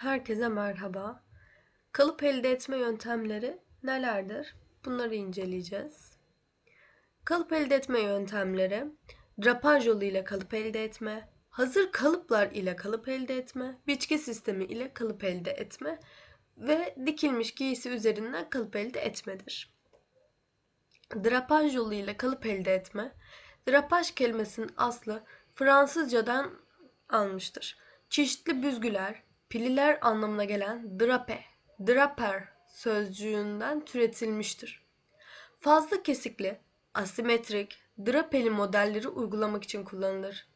Herkese merhaba. Kalıp elde etme yöntemleri nelerdir? Bunları inceleyeceğiz. Kalıp elde etme yöntemleri, drapaj yolu ile kalıp elde etme, hazır kalıplar ile kalıp elde etme, biçki sistemi ile kalıp elde etme ve dikilmiş giysi üzerinden kalıp elde etmedir. Drapaj yolu ile kalıp elde etme, drapaj kelimesinin aslı Fransızcadan almıştır. Çeşitli büzgüler, pililer anlamına gelen drape, draper sözcüğünden türetilmiştir. Fazla kesikli, asimetrik, drapeli modelleri uygulamak için kullanılır.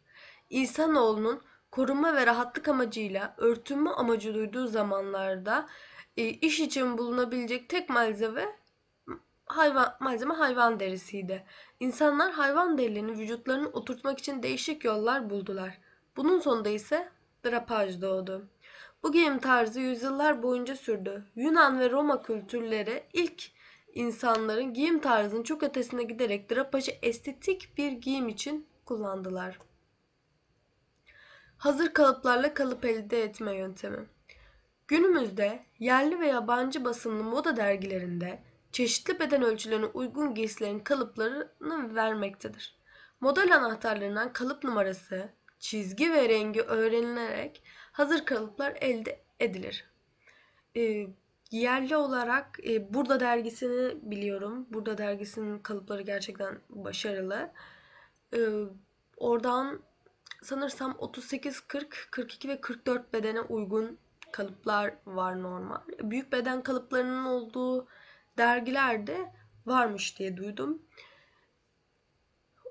İnsanoğlunun korunma ve rahatlık amacıyla örtünme amacı duyduğu zamanlarda e, iş için bulunabilecek tek malzeme hayvan malzeme hayvan derisiydi. İnsanlar hayvan derilerini vücutlarını oturtmak için değişik yollar buldular. Bunun sonunda ise drapaj doğdu. Bu giyim tarzı yüzyıllar boyunca sürdü. Yunan ve Roma kültürleri ilk insanların giyim tarzının çok ötesine giderek drapajı estetik bir giyim için kullandılar. Hazır kalıplarla kalıp elde etme yöntemi. Günümüzde yerli ve yabancı basınlı moda dergilerinde çeşitli beden ölçülerine uygun giysilerin kalıplarını vermektedir. Model anahtarlarından kalıp numarası, çizgi ve rengi öğrenilerek hazır kalıplar elde edilir. E, yerli olarak e, Burada dergisini biliyorum. Burada dergisinin kalıpları gerçekten başarılı. E, oradan sanırsam 38, 40, 42 ve 44 bedene uygun kalıplar var normal. Büyük beden kalıplarının olduğu dergilerde varmış diye duydum.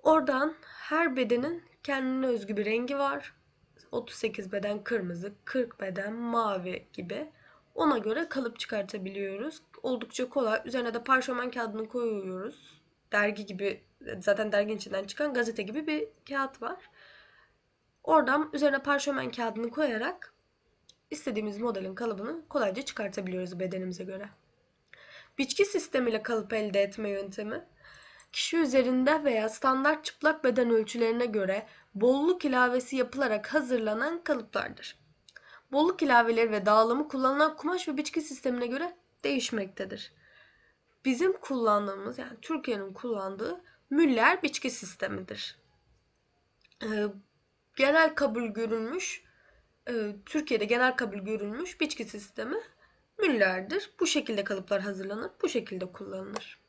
Oradan her bedenin kendine özgü bir rengi var. 38 beden kırmızı, 40 beden mavi gibi. Ona göre kalıp çıkartabiliyoruz. Oldukça kolay. Üzerine de parşömen kağıdını koyuyoruz. Dergi gibi zaten derginin içinden çıkan gazete gibi bir kağıt var. Oradan üzerine parşömen kağıdını koyarak istediğimiz modelin kalıbını kolayca çıkartabiliyoruz bedenimize göre. Biçki sistemiyle kalıp elde etme yöntemi kişi üzerinde veya standart çıplak beden ölçülerine göre bolluk ilavesi yapılarak hazırlanan kalıplardır. Bolluk ilaveleri ve dağılımı kullanılan kumaş ve biçki sistemine göre değişmektedir. Bizim kullandığımız yani Türkiye'nin kullandığı Müller biçki sistemidir. Ee, genel kabul görülmüş e, Türkiye'de genel kabul görülmüş biçki sistemi Müller'dir. Bu şekilde kalıplar hazırlanır, bu şekilde kullanılır.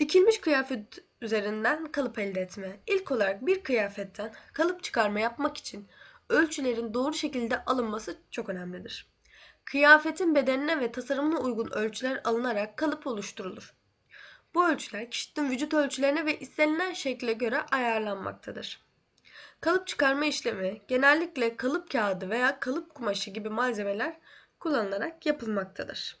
Dikilmiş kıyafet üzerinden kalıp elde etme. İlk olarak bir kıyafetten kalıp çıkarma yapmak için ölçülerin doğru şekilde alınması çok önemlidir. Kıyafetin bedenine ve tasarımına uygun ölçüler alınarak kalıp oluşturulur. Bu ölçüler kişinin vücut ölçülerine ve istenilen şekle göre ayarlanmaktadır. Kalıp çıkarma işlemi genellikle kalıp kağıdı veya kalıp kumaşı gibi malzemeler kullanılarak yapılmaktadır.